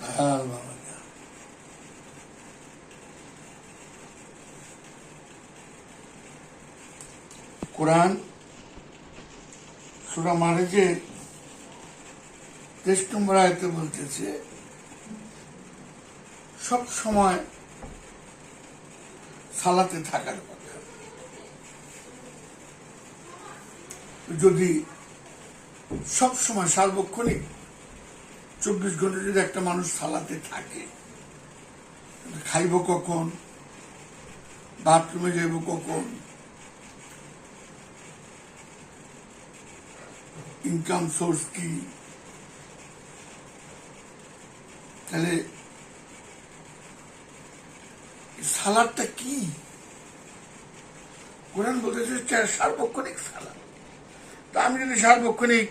বাবা কোরআন সুরা মারে যে তেইশ নম্বর আয়তে বলতেছে, সব সময় সালাতে থাকার কথা। যদি সব সময় সার্বক্ষণিক চব্বিশ ঘণ্টা যদি একটা মানুষ সালাতে থাকে খাইব কখন? বাথরুমে যাইব কখন? ইনকাম সোর্স কি? তাহলে সালাদটা কি? কোরআন বলতেছে সার্বক্ষণিক সালাদ। তা আমি যদি সার্বক্ষণিক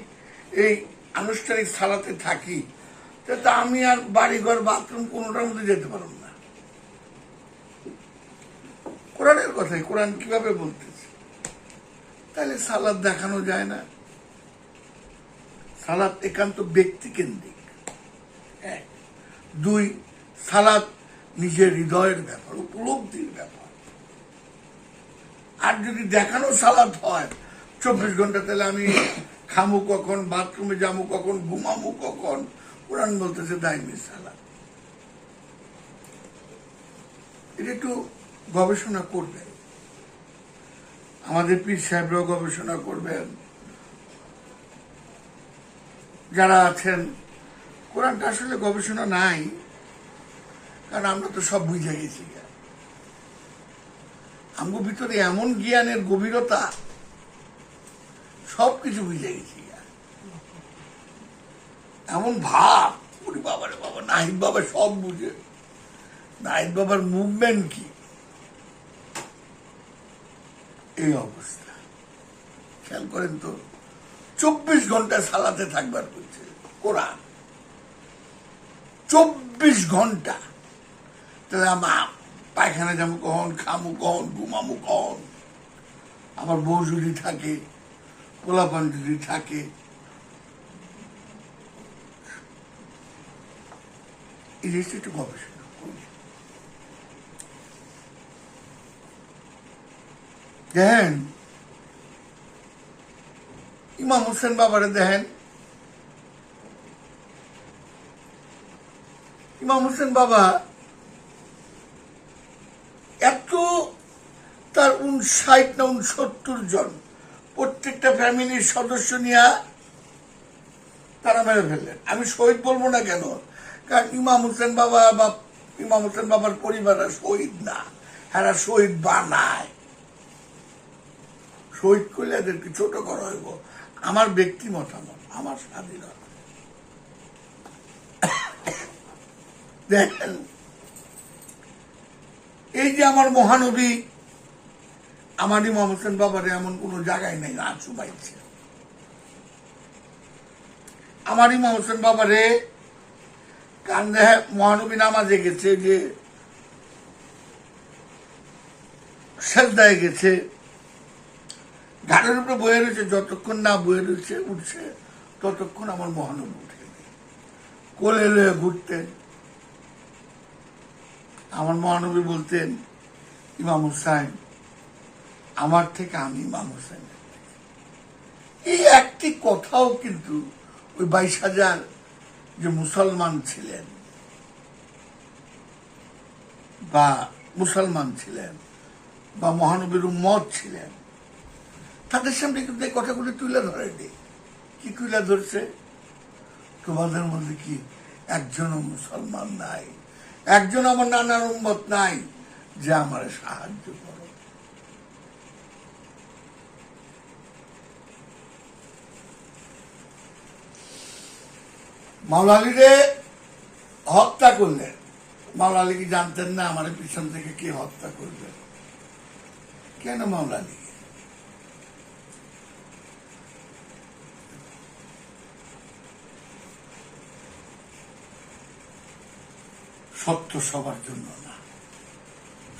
এই আনুষ্ঠানিক সালাতে থাকি তা- আমি আর বাড়িঘর, বাথরুম কোনোটার মধ্যে যেতে পারব না। কোরআনের কথাই, কোরআন কীভাবে বলতেছে? তাহলে সালাদ দেখানো যায় না। সালাদ একান্ত ব্যক্তি কেন্দ্রিক এক। দুই, সালাদ নিজের হৃদয়ের ব্যাপার, উপলব্ধির ব্যাপার। আর যদি দেখানো সালাদ হয়, চব্বিশ ঘণ্টা তাহলে আমি খামু কখন, বাথরুমে যাব কখন, ঘুমামু কখন কোরআন বলতেছে দায়নি সালাদ এটা একটু গবেষণা করবেন আমাদের পীর সাহেবরাও গবেষণা করবেন। যারা আছেন, কোরআনটা আসলে গবেষণা নাই, কারণ আমরা তো সব বুঝে গেছি। আমার ভিতরে এমন জ্ঞানের গভীরতা সব কিছু বুঝে গেছি। এমন ভাব। ওরে বাবারে বাবা, নাহিদ বাবা সব বুঝে। নাহিদ বাবার মুভমেন্ট কি? এই অবস্থা। খেয়াল করেন তো, চব্বিশ ঘণ্টা সালাতে থাকবার করছে কোরআন। চব্বিশ ঘণ্টা। তাহলে আমার পায়খানা যাব কখন, খামু কখন, ঘুমামু কখন? আমার বউ যদি থাকে, পোলাপান যদি থাকে জিনিসটা একটু গবেষণা দেখেন ইমাম হোসেন বাবারে দেখেন। ইমাম হোসেন বাবা এত তার উনষাট না উনসত্তর জন প্রত্যেকটা ফ্যামিলির সদস্য নিয়ে তারা মেরে ফেললেন। আমি শহীদ বলব না কেন? কারণ ইমাম হোসেন বাবা বা ইমাম হোসেন বাবার পরিবাররা শহীদ না এরা শহীদ বানায়। শহীদ করলে এদেরকে ছোট করা হইব। আমার ব্যক্তি মতামত, আমার স্বাধীনতা। দেখেন, এই যে আমার মহানবী, আমার ইমাম হোসেন বাবারে এমন কোন জায়গায় নেই না চুবাইছে আমার ইমাম হোসেন বাবারে কান্দে, মহানবী নামাজে গেছে, যে সেজদায় গেছে। ঘাটের উপরে বয়ে রয়েছে, যতক্ষণ না বয়ে রয়েছে, উঠছে, ততক্ষণ আমার মহানবী উঠে কোলে লয়ে ঘুরতেন। আমার মহানবী বলতেন, ইমাম হুসাইন, আমার থেকে আমি ইমাম হুসাইন এই একটি কথাও কিন্তু ওই বাইশ হাজার যে মুসলমান ছিলেন বা মুসলমান ছিলেন বা মহানবীর উম্মত ছিলেন, তাদের সামনে কিন্তু এই কথাগুলি তুলে ধরেনি। কি তুলে ধরছে? তোমাদের মধ্যে কি একজনও মুসলমান নাই? একজন আমার নানার উম্মত নাই যে আমার সাহায্য করো? মাওলালিরে হত্যা করলেন। মাওলালি কি জানতেন না আমার পিছন থেকে কে হত্যা করবে? কেন মাওলালি সত্য সবার জন্য না।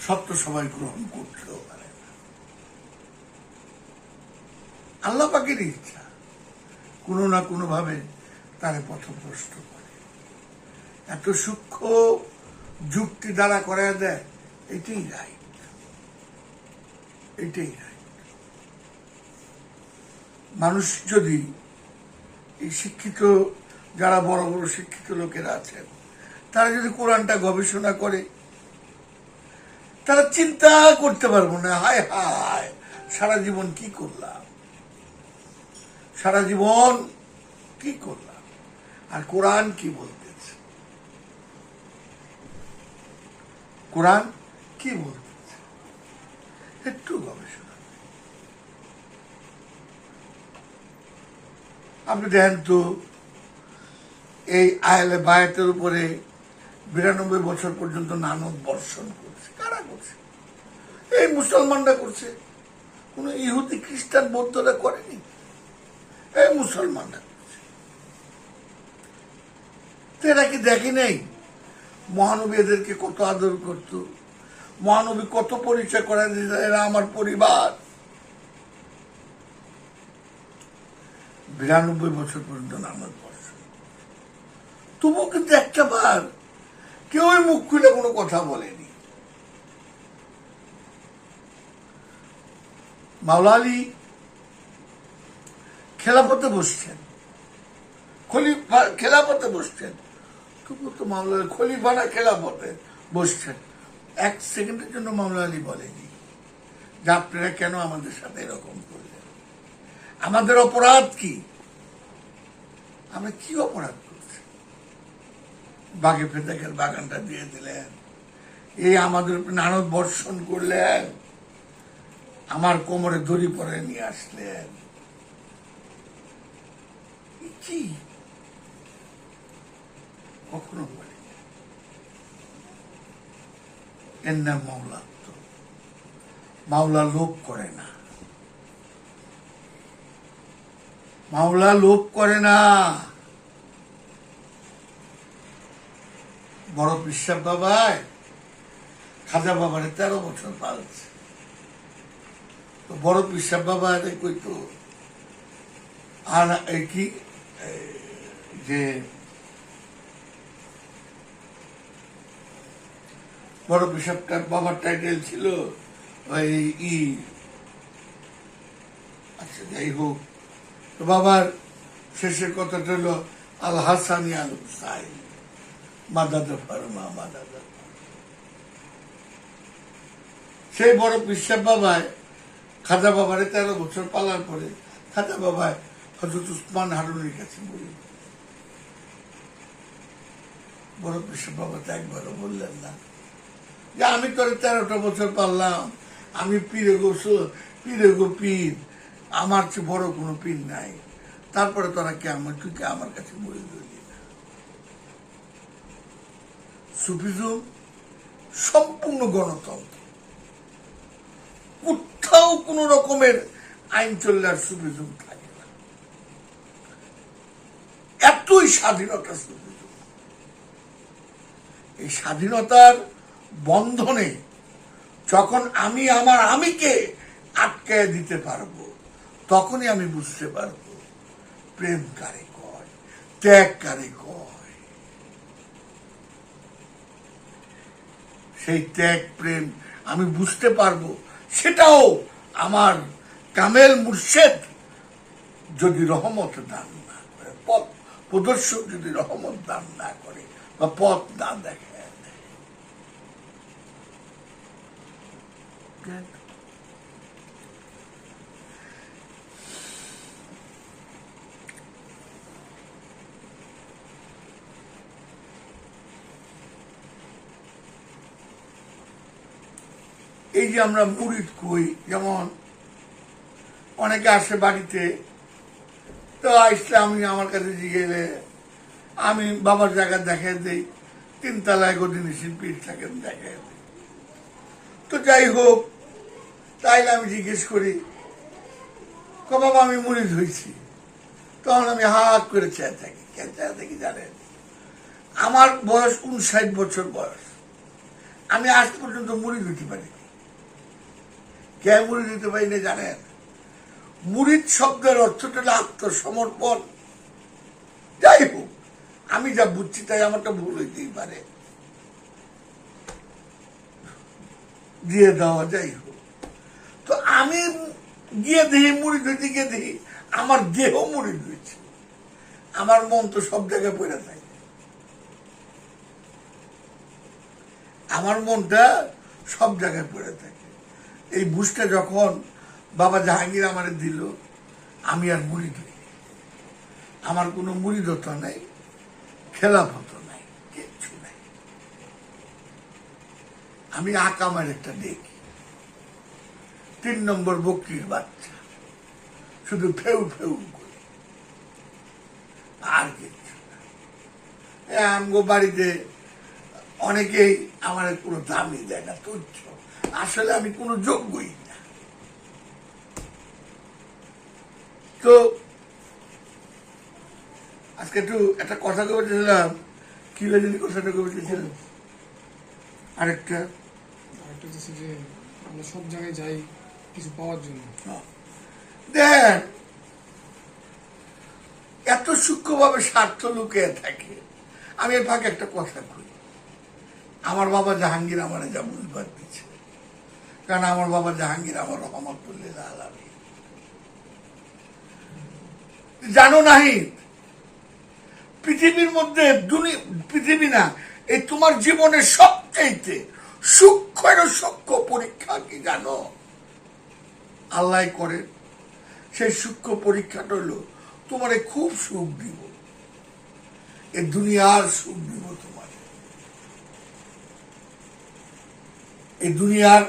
সত্য সবাই গ্রহণ করতেও পারে না। আল্লাহ পাকের ইচ্ছা। কোনো না কোনো ভাবে তারে পথভ্রষ্ট করে। এত সূক্ষ্ম যুক্তি দ্বারা করা দেয়, এটাই রাইট এটাই রাইট মানুষ যদি এই শিক্ষিত, যারা বড় বড় শিক্ষিত লোকেরা আছেন, তারা যদি কোরআনটা গবেষণা করে, তারা চিন্তা করতে পারব না, হায় হায়, সারা জীবন কি করলাম? সারা জীবন কি করলাম? আর কোরআন কি বলতেছে? কোরআন কি বলতেছে? একটু গবেষণা আপনি দেখেন তো, এই আয়লে বায়াতের উপরে বিরানব্বই বছর পর্যন্ত নানক বর্ষণ করছে। কারা করছে? এই মুসলমানরা করছে। কোন ইহুদি খ্রিস্টান বৌদ্ধরা করেনি? এই মুসলমানরা। তো এরা কি দেখি নেই? মহানবী এদেরকে কত আদর করত। মহানবী কত পরিচয় করা দিত এরা আমার পরিবার। বিরানব্বই বছর পর্যন্ত নানক বর্ষণ তবুও কিন্তু একটা বার কেউই মুখ খুলে কোনো কথা বলেনি। মাওলা আলী খেলাপথে বসছেন। খলিফা খেলাপথে বসছেন। তবু তো মামলা আলী খলিফা না বসছেন। এক সেকেন্ডের জন্য মামলা আলী বলেনি। যে কেন আমাদের সাথে এরকম করলেন? আমাদের অপরাধ কি? আমরা কি অপরাধ করছি? বাঘে ফেতাকের বাগানটা দিয়ে দিলেন। এই আমাদের নানদ বর্ষণ করলেন। আমার কোমরে দড়ি পরে নিয়ে আসলেন। কি? কখনো বলে এর নাম মাওলা তো। মাওলা লোভ করে না। মাওলা লোভ করে না। বড় বিশ্বাস বাবায় খাজা বাবারে তেরো বছর পালছে। তো বড় পিসাব বাবা কইতো আর কি যে বড় পিসাবটার বাবার টাইটেল ছিল ওই আচ্ছা যাই হোক। তো বাবার শেষের কথাটা হলো, আল হাসানি আল হুসাইন মাদাদা ফারমা মাদাদা সেই বড় পিসাব বাবায়, খাজা বাবারে তেরো বছর পালার পরে খাজা বাবায় হজরত উসমান হারুনের কাছে বলি। বড় পিসাব বাবা তো একবারও বললেন না। যে আমি তোর তেরোটা বছর পারলাম। আমি পীরে গোসো পীরে গো পীর। আমার চেয়ে বড় কোনো পীর নাই। তারপরে তোরা কে আমার তুই কে আমার কাছে দিলি না সুফিজম সম্পূর্ণ গণতন্ত্র। কোথাও কোনো রকমের আইন চললে আর সুবিধুম থাকে না। এতই স্বাধীনতা সুবিধুম এই স্বাধীনতার বন্ধনে, যখন আমি আমার আমিকে আটকায় দিতে পারব, তখনই আমি বুঝতে পারব, প্রেম কারে কয়, ত্যাগ কারে কয়। সেই ত্যাগ, প্রেম আমি বুঝতে পারব, সেটাও আমার কামেল মুর্শেদ যদি রহমত দান না করে, পথ প্রদর্শক যদি রহমত দান না করে, বা পথ না দেখে এই যে আমরা মুড়িদ কই, যেমন অনেকে আসে বাড়িতে, তো আসলে আমি আমার কাছে গেলে আমি বাবার জায়গা দেখে দিই, তিনতলায় গদিনী শিল্পী থাকেন, দেখে তো যাই হোক তাইলে আমি জিজ্ঞেস করি বাবা, আমি মুড়িদ হয়েছি তখন আমি হাত করে চেয়ে থাকি, কেন চেয়ে থাকি জানেন? আমার বয়স উনষাট বছর বয়স। আমি আজ পর্যন্ত মুড়ি দিতে পারিনি। কে মুড়ি দিতে পারি না জানেন? মুড়িদ শব্দের অর্থটা আত্মসমর্পণ। যাই হোক, আমি যা বুঝছি তাই আমারটা ভুল হইতেই পারে। দিয়ে দেওয়া যাই হোক। তো আমি গিয়ে দিই মুড়ি ধুইতে গিয়ে দিই আমার দেহ মুড়ি ধুইছে। আমার মন তো সব জায়গায় পড়ে থাকে আমার মনটা সব জায়গায় পড়ে থাকে। এই বুঝটা যখন বাবা জাহাঙ্গীর আমারে দিল, আমি আর মুড়ি ধুই আমার কোনো মুড়ি ধরত নাই, খেলাফত নাই, কিচ্ছু নাই। আমি আকামের একটা দেখি তিন নম্বর বকরির বাচ্চা। শুধু ফেউ ফেউ করে। আর কিচ্ছু না। আমগো বাড়িতে অনেকেই আমার কোনো দামই দেয় না, তুচ্ছ। আসলে আমি কোনো যোগ্যই না। তো আজকে একটু একটা কথা বলছিলাম কি জানি কথাটা বলছিলাম আরেকটা। আরেকটা যে আমরা সব জায়গায় যাই কিছু পাওয়ার জন্য দেন এত সূক্ষ্মভাবে স্বার্থ লুকিয়ে থাকে। আমি এর ফাঁকে একটা কথা কই। আমার বাবা জাহাঙ্গীর আমার যা বুঝবার দিচ্ছে কারণ আমার বাবা জাহাঙ্গীর আমার রহমতুল্লিল আলামী জানো নাহি পৃথিবীর মধ্যে পৃথিবী না, এই তোমার জীবনের সবচাইতে সূক্ষ্ম সূক্ষ্ম পরীক্ষা কি জানো? আল্লাহ করে। সেই সূক্ষ্ম পরীক্ষাটা হলো, তোমারে খুব সুখ দিব এ দুনিয়ার সুখ দিব তোমার। এই দুনিয়ার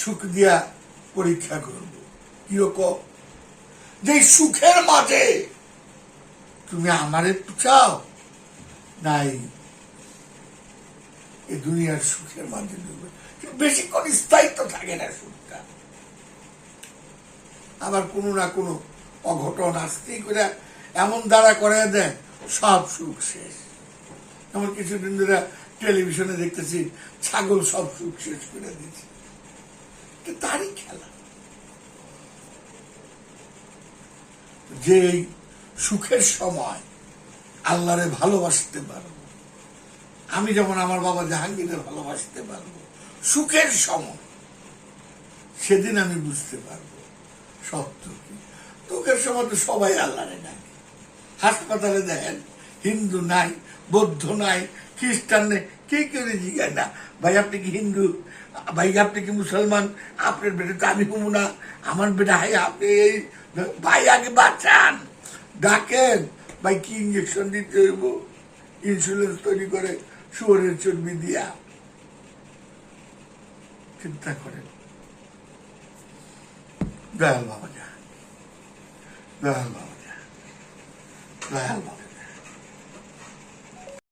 সুখ দিয়া পরীক্ষা করব। কীরকম যে সুখের মাঝে তুমি আমারে চাও, নাই এই দুনিয়ার সুখের ডুবে। বেশিক্ষণ স্থায়িত্ব থাকে না সুখটা। আবার কোনো না কোনো অঘটন আসতেই করে, এমন দ্বারা করে দেয়, সব সুখ শেষ। এমন কিছুদিন ধরে টেলিভিশনে দেখতেছি, ছাগল সব সুখ শেষ করে দিচ্ছে তারই খেলা। যে সুখের সময় আল্লাহরে ভালোবাসতে পারব আমি যেমন আমার বাবা জাহাঙ্গীরের ভালোবাসতে পারব, সুখের সময়, সেদিন আমি বুঝতে পারব সত্য কি। দুঃখের সময় তো সবাই আল্লাহরে ডাকে। হাসপাতালে দেখেন, হিন্দু নাই, বৌদ্ধ নাই, খ্রিস্টান নেই, কে করে জিজ্ঞাসা না। ভাই, আপনি কি হিন্দু? ভাই, আপনি কি মুসলমান? আপনার বেটা তো আমি কমু না। আমার বেটা হাই আপনি এই ভাই, আগে বাঁচান। ডাকেন, ভাই, কি ইঞ্জেকশন দিতে হইব? ইন্স্যুরেন্স তৈরি করে। শুয়ারের চর্বি দিয়া চিন্তা করেন। দয়াল বাবা যা দয়াল বাবা যা দয়াল বাবা